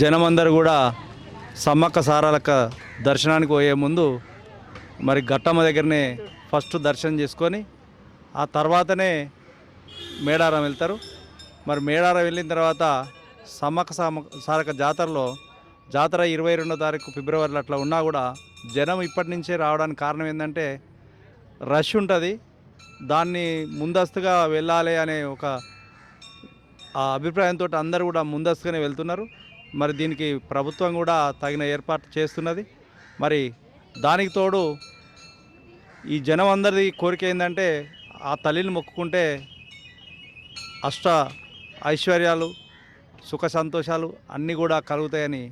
జనమందరూ కూడా సమ్మక్క సారాలక్క దర్శనానికి పోయే ముందు మరి ఘట్టమ్మ దగ్గరనే ఫస్ట్ దర్శనం చేసుకొని ఆ తర్వాతనే మేడారం వెళ్తారు. మరి మేడారం వెళ్ళిన తర్వాత సమ్మక్క సారక జాతరలో జాతర ఇరవై రెండో తారీఖు ఫిబ్రవరిలో అట్లా ఉన్నా కూడా జనం ఇప్పటి నుంచే రావడానికి కారణం ఏంటంటే రష్ ఉంటుంది. దాన్ని ముందస్తుగా వెళ్ళాలి అనే ఒక ఆ అభిప్రాయంతో అందరూ కూడా ముందస్తుగానే వెళ్తున్నారు. మరి దీనికి ప్రభుత్వం కూడా తగిన ఏర్పాటు చేస్తున్నది. మరి దానికి తోడు ఈ జనం అందరిది కోరిక ఏంటంటే ఆ తల్లిని మొక్కుకుంటే అష్ట ఐశ్వర్యాలు సుఖ సంతోషాలు అన్నీ కూడా కలుగుతాయని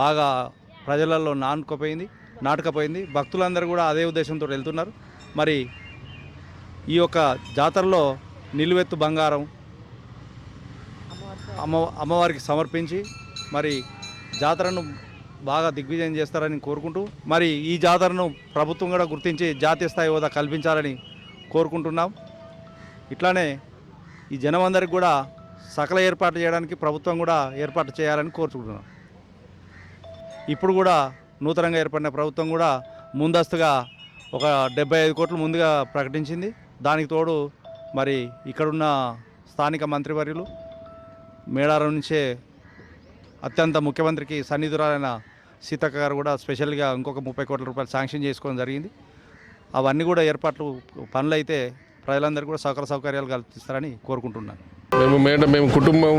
బాగా ప్రజలలో నానుకపోయింది నాటకపోయింది. భక్తులందరూ కూడా అదే ఉద్దేశంతో వెళ్తున్నారు. మరి ఈ యొక్క జాతరలో నిలువెత్తు బంగారం అమ్మ అమ్మవారికి సమర్పించి మరి జాతరను బాగా దిగ్విజయం చేస్తారని కోరుకుంటూ మరి ఈ జాతరను ప్రభుత్వం కూడా గుర్తించి జాతీయ స్థాయి హోదా కల్పించాలని కోరుకుంటున్నాం. ఇట్లానే ఈ జనమందరికి కూడా సకల ఏర్పాటు చేయడానికి ప్రభుత్వం కూడా ఏర్పాటు చేయాలని కోరుకుంటున్నాం. ఇప్పుడు కూడా నూతనంగా ఏర్పడిన ప్రభుత్వం కూడా ముందస్తుగా ఒక డెబ్బై ఐదు కోట్లు ముందుగా ప్రకటించింది. దానికి తోడు మరి ఇక్కడున్న స్థానిక మంత్రివర్యులు మేడారం నుంచే అత్యంత ముఖ్యమంత్రికి సన్నిధురాలైన సీతక్క గారు కూడా స్పెషల్గా ఇంకొక ముప్పై కోట్ల రూపాయలు శాంక్షన్ చేసుకోవడం జరిగింది. అవన్నీ కూడా ఏర్పాట్లు పనులు అయితే ప్రజలందరికీ కూడా సౌకర్య సౌకర్యాలు కల్పిస్తారని కోరుకుంటున్నాను. మేము మేడ మేము కుటుంబం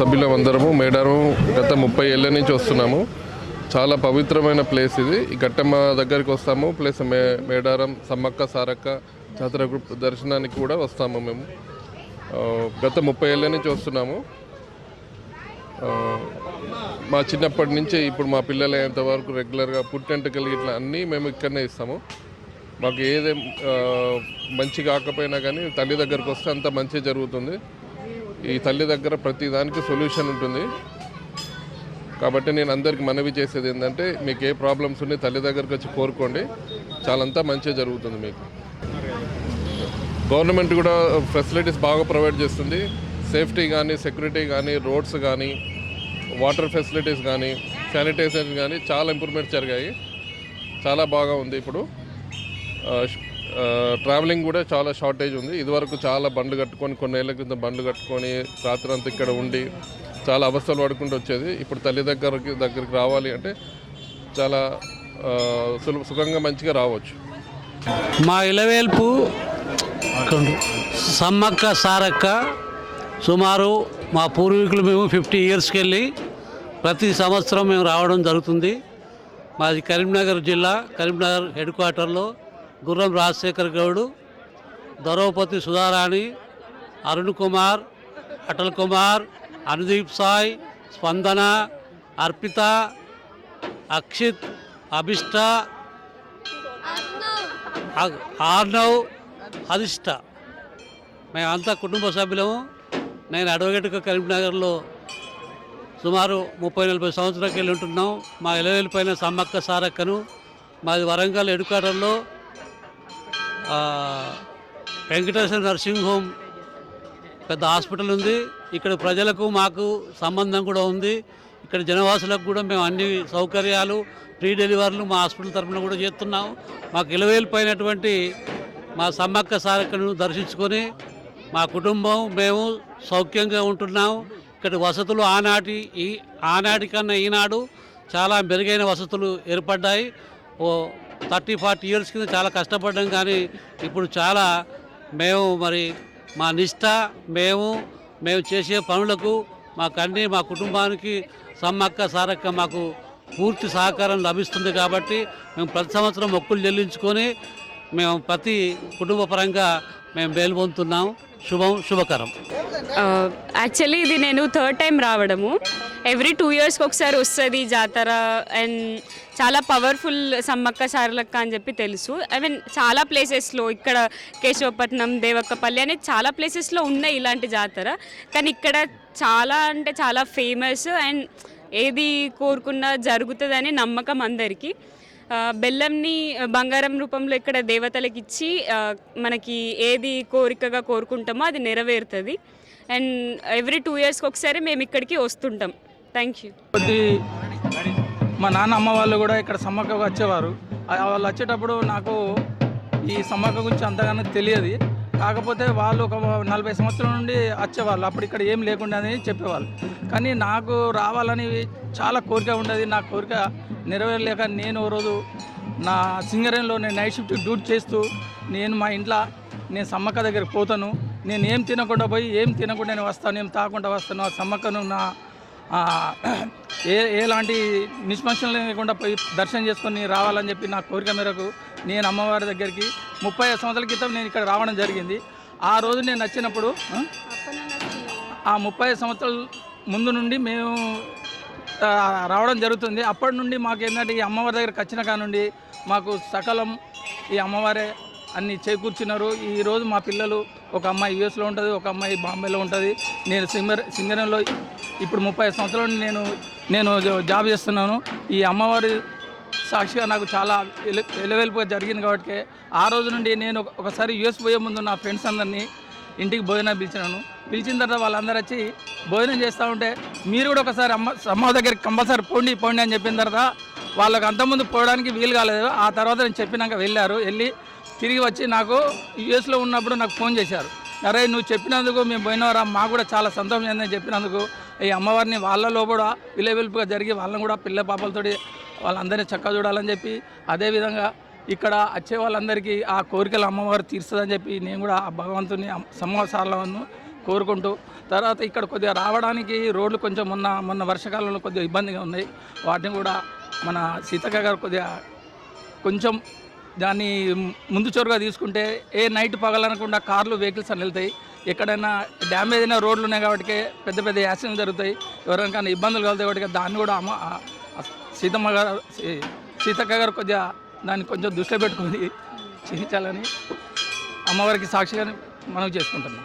సభ్యులం అందరము మేడారం గత ముప్పై ఏళ్ళ నుంచి వస్తున్నాము. చాలా పవిత్రమైన ప్లేస్ ఇది. ఈ గట్టమ్మ దగ్గరికి వస్తాము. ప్లస్ మే మేడారం సమ్మక్క సారక్క జాతర దర్శనానికి కూడా వస్తాము మేము. గత ముప్పై ఏళ్ళ నుంచి వస్తున్నాము. మా చిన్నప్పటి నుంచి ఇప్పుడు మా పిల్లలు అయ్యేంత వరకు రెగ్యులర్గా పుట్టెంటకలు ఇట్లా అన్నీ మేము ఇక్కడనే ఇస్తాము. మాకు ఏదే మంచి కాకపోయినా కానీ తల్లి దగ్గరకు వస్తే అంత మంచి జరుగుతుంది. ఈ తల్లి దగ్గర ప్రతి దానికి సొల్యూషన్ ఉంటుంది. కాబట్టి నేను అందరికి మనవి చేసేది ఏంటంటే మీకు ఏ ప్రాబ్లమ్స్ ఉన్నాయి తల్లి దగ్గరకు వచ్చి కోరుకోండి. చాలంతా మంచిగా జరుగుతుంది మీకు. గవర్నమెంట్ కూడా ఫెసిలిటీస్ బాగా ప్రొవైడ్ చేస్తుంది. సేఫ్టీ కానీ సెక్యూరిటీ కానీ రోడ్స్ కానీ వాటర్ ఫెసిలిటీస్ కానీ శానిటైజర్ కానీ చాలా ఇంప్రూవ్మెంట్స్ జరిగాయి. చాలా బాగా ఉంది ఇప్పుడు. ట్రావెలింగ్ కూడా చాలా షార్టేజ్ ఉంది. ఇదివరకు చాలా బండ్లు కట్టుకొని కొన్నేళ్ళ క్రితం బండ్లు కట్టుకొని రాత్రి అంతా ఇక్కడ ఉండి చాలా అవస్థలు పడుకుంటూ వచ్చేది. ఇప్పుడు తల్లి దగ్గరికి దగ్గరికి రావాలి అంటే చాలా సులభ సుఖంగా మంచిగా రావచ్చు. మా ఇలవేల్పు సమ్మక్క సారక్క సుమారు మా పూర్వీకులు మేము ఫిఫ్టీ ఇయర్స్కి వెళ్ళి ప్రతి సంవత్సరం మేము రావడం జరుగుతుంది. మాది కరీంనగర్ జిల్లా కరీంనగర్ హెడ్ క్వార్టర్లో గుర్రం రాజశేఖర్ గౌడు ద్రౌపది సుధారాణి అరుణ్ కుమార్ అటల్ కుమార్ అనుదీప్ సాయ్ స్పందన అర్పిత అక్షిత్ అభిష్ట ఆర్నవ్ హరిష్ట. మేమంతా కుటుంబ సభ్యులము. నేను అడ్వకేట్గా కరీంనగర్లో సుమారు ముప్పై నలభై సంవత్సరాలకు వెళ్ళి ఉంటున్నాం. మా ఇలవేలిపైన సమ్మక్క సారక్కను మాది వరంగల్ ఎడుకాటంలో వెంకటేశ్వర నర్సింగ్ హోమ్ పెద్ద హాస్పిటల్ ఉంది. ఇక్కడ ప్రజలకు మాకు సంబంధం కూడా ఉంది. ఇక్కడ జనవాసులకు కూడా మేము అన్ని సౌకర్యాలు ఫ్రీ డెలివరీలు మా హాస్పిటల్ తరఫున కూడా చేస్తున్నాం. మాకు ఇలవేలిపోయినటువంటి మా సమ్మక్క సారక్కను దర్శించుకొని మా కుటుంబం మేము సౌఖ్యంగా ఉంటున్నాం ఇక్కడ వసతులు ఆనాటి ఈ ఆనాటి కన్నా ఈనాడు చాలా మెరుగైన వసతులు ఏర్పడ్డాయి. ఓ థర్టీ ఫార్టీ ఇయర్స్ కింద చాలా కష్టపడ్డాం కానీ ఇప్పుడు చాలా మేము మరి మా నిష్ట మేము మేము చేసే పనులకు మాకు అన్ని మా కుటుంబానికి సమ్మక్క సారక్క మాకు పూర్తి సహకారం లభిస్తుంది కాబట్టి మేము ప్రతి సంవత్సరం మొక్కులు చెల్లించుకొని మేము ప్రతి కుటుంబ పరంగా మేము బేలుపొందుతున్నాం శుభం శుభకరం. యాక్చువల్లీ ఇది నేను థర్డ్ టైం రావడము. ఎవ్రీ టూ ఇయర్స్కి ఒకసారి వస్తుంది జాతర అండ్ చాలా పవర్ఫుల్ సమ్మక్క సారలక్క అని చెప్పి తెలుసు. ఐ మీన్ చాలా ప్లేసెస్లో ఇక్కడ కేశవపట్నం దేవక్కపల్లి అనే చాలా ప్లేసెస్లో ఉన్నాయి ఇలాంటి జాతర. కానీ ఇక్కడ చాలా అంటే చాలా ఫేమస్ అండ్ ఏది కోరుకున్నా జరుగుతుందని నమ్మకం అందరికీ. బెల్లంని బంగారం రూపంలో ఇక్కడ దేవతలకు ఇచ్చి మనకి ఏది కోరికగా కోరుకుంటామో అది నెరవేరుతుంది. అండ్ ఎవ్రీ టూ ఇయర్స్కి ఒకసారి మేము ఇక్కడికి వస్తుంటాం. థ్యాంక్ యూ కొద్ది మా నాన్న అమ్మ వాళ్ళు కూడా ఇక్కడ సమ్మక్కకు వచ్చేవారు. వాళ్ళు వచ్చేటప్పుడు నాకు ఈ సమ్మక్క గురించి అంతగానో తెలియదు. కాకపోతే వాళ్ళు ఒక నలభై సంవత్సరాల నుండి వచ్చేవాళ్ళు. అప్పుడు ఇక్కడ ఏం లేకుండా అని చెప్పేవాళ్ళు. కానీ నాకు రావాలని చాలా కోరిక ఉండేది. నా కోరిక నెరవేరలేక నేను ఓ రోజు నా సింగరేణిలో నేను నైట్ షిఫ్ట్ డ్యూటీ చేస్తూ నేను మా ఇంట్లో నేను సమ్మక్క దగ్గరికి పోతాను. నేను ఏం తినకుండా పోయి ఏం తినకుండా నేను వస్తాను ఏం తాకుండా వస్తాను. ఆ సమ్మక్కను నా ఏ ఎలాంటి నిష్పంశం లేకుండా పోయి దర్శనం చేసుకొని రావాలని చెప్పి నా కోరిక మేరకు నేను అమ్మవారి దగ్గరికి ముప్పై ఐదు సంవత్సరాల క్రితం నేను ఇక్కడ రావడం జరిగింది. ఆ రోజు నేను వచ్చినప్పుడు ఆ, ముప్పై ఐదు సంవత్సరాల ముందు నుండి మేము రావడం జరుగుతుంది. అప్పటి నుండి మాకు ఏంటంటే ఈ అమ్మవారి దగ్గరికి వచ్చిన కానుండి మాకు సకలం ఈ అమ్మవారే అన్ని చేకూర్చున్నారు ఈరోజు మా పిల్లలు ఒక అమ్మాయి యూఎస్లో ఉంటుంది ఒక అమ్మాయి బాంబేలో ఉంటుంది. నేను సింగర్ సింగరంలో ఇప్పుడు ముప్పై ఐదు సంవత్సరాల నుండి నేను నేను జాబ్ చేస్తున్నాను. ఈ అమ్మవారి సాక్షిగా నాకు చాలా ఎలవెలుపుగా జరిగింది కాబట్టి ఆ రోజు నుండి నేను ఒకసారి యూఎస్ పోయే ముందు నా ఫ్రెండ్స్ అందరినీ ఇంటికి భోజనం పిలిచినాను. పిలిచిన తర్వాత వాళ్ళందరూ వచ్చి భోజనం చేస్తూ ఉంటే మీరు కూడా ఒకసారి అమ్మ అమ్మ దగ్గరికి కంపల్సరీ పోండి పోండి అని చెప్పిన తర్వాత వాళ్ళకు అంతకుముందు పోవడానికి వీలు కాలేదు. ఆ తర్వాత నేను చెప్పినాక వెళ్ళారు. వెళ్ళి తిరిగి వచ్చి నాకు యూఎస్లో ఉన్నప్పుడు నాకు ఫోన్ చేశారు. అరే నువ్వు చెప్పినందుకు మేము పోయినవారా? మాకు కూడా చాలా సంతోషం చెందని చెప్పినందుకు. ఈ అమ్మవారిని వాళ్ళలో కూడా విలేవిలుపుగా జరిగి వాళ్ళని కూడా పిల్ల పాపలతోటి వాళ్ళందరినీ చక్కగా చూడాలని చెప్పి అదేవిధంగా ఇక్కడ వచ్చే వాళ్ళందరికీ ఆ కోరికలు అమ్మవారు తీరుస్తుందని చెప్పి నేను కూడా ఆ భగవంతుని సంవత్సరాలను కోరుకుంటూ తర్వాత ఇక్కడ కొద్దిగా రావడానికి రోడ్లు కొంచెం మొన్న మొన్న వర్షాకాలంలో కొద్దిగా ఇబ్బందిగా ఉన్నాయి. వాటిని కూడా మన సీతక్క గారు కొద్దిగా కొంచెం దాన్ని ముందు చొరగా తీసుకుంటే ఏ నైట్ పగలనకుండా కార్లు వెహికల్స్ అని వెళ్తాయి. ఎక్కడైనా డ్యామేజ్ అయిన రోడ్లు ఉన్నాయి కాబట్టి పెద్ద పెద్ద యాక్సిడెంట్ జరుగుతాయి. ఎవరికైనా ఇబ్బందులు కలుగుతాయి కాబట్టి దాన్ని కూడా అమ్మ సీతమ్మ గారు సీతక్క గారు కొద్దిగా దాన్ని కొంచెం దృష్టిలో పెట్టుకొని చేయించాలని అమ్మవారికి సాక్షిగా మనం చేసుకుంటున్నాం.